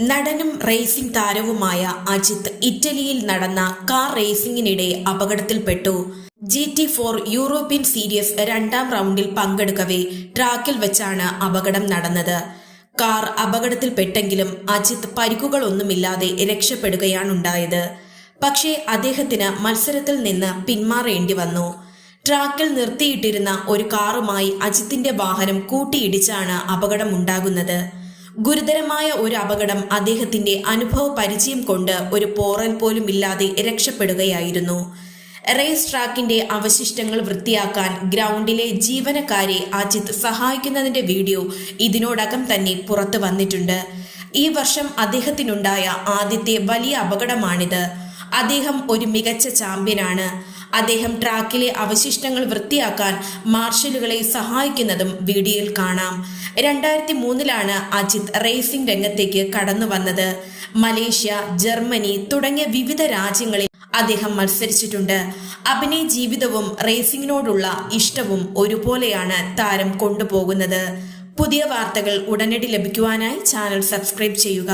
നടനും റേസിംഗ് താരവുമായ അജിത് ഇറ്റലിയിൽ നടന്ന കാർ റേസിംഗിനിടെ അപകടത്തിൽപ്പെട്ടു. G T four European series രണ്ടാം റൗണ്ടിൽ പങ്കെടുക്കവേ ട്രാക്കിൽ വെച്ചാണ് അപകടം നടന്നത്. കാർ അപകടത്തിൽപ്പെട്ടെങ്കിലും അജിത് പരിക്കുകളൊന്നുമില്ലാതെ രക്ഷപ്പെടുകയാണുണ്ടായത്. പക്ഷേ അദ്ദേഹത്തിന് മത്സരത്തിൽ നിന്ന് പിന്മാറേണ്ടി വന്നു. ട്രാക്കിൽ നിർത്തിയിട്ടിരുന്ന ഒരു കാറുമായി അജിത്തിന്റെ വാഹനം കൂട്ടിയിടിച്ചാണ് അപകടമുണ്ടാകുന്നത്. ഗുരുതരമായ ഒരു അപകടം അദ്ദേഹത്തിന്റെ അനുഭവ പരിചയം കൊണ്ട് ഒരു പോറൽ പോലും ഇല്ലാതെ രക്ഷപ്പെടുകയായിരുന്നു. റേസ് ട്രാക്കിന്റെ അവശിഷ്ടങ്ങൾ വൃത്തിയാക്കാൻ ഗ്രൗണ്ടിലെ ജീവനക്കാരെ അജിത് സഹായിക്കുന്നതിന്റെ വീഡിയോ ഇതിനോടകം തന്നെ പുറത്തു വന്നിട്ടുണ്ട്. ഈ വർഷം അദ്ദേഹത്തിനുണ്ടായ ആദ്യത്തെ വലിയ അപകടമാണിത്. അദ്ദേഹം ഒരു മികച്ച ചാമ്പ്യനാണ്. അദ്ദേഹം ട്രാക്കിലെ അവശിഷ്ടങ്ങൾ വൃത്തിയാക്കാൻ മാർഷലുകളെ സഹായിക്കുന്നതും വീഡിയോയിൽ കാണാം. രണ്ടായിരത്തി മൂന്നിലാണ് അജിത് റേസിംഗ് രംഗത്തേക്ക് കടന്നു വന്നത്. മലേഷ്യ ജർമ്മനി തുടങ്ങിയ വിവിധ രാജ്യങ്ങളിൽ അദ്ദേഹം മത്സരിച്ചിട്ടുണ്ട്. അഭിനയ ജീവിതവും റേസിംഗിനോടുള്ള ഇഷ്ടവും ഒരുപോലെയാണ് താരം കൊണ്ടുപോകുന്നത്. പുതിയ വാർത്തകൾ ഉടനടി ലഭിക്കുവാനായി ചാനൽ സബ്സ്ക്രൈബ് ചെയ്യുക.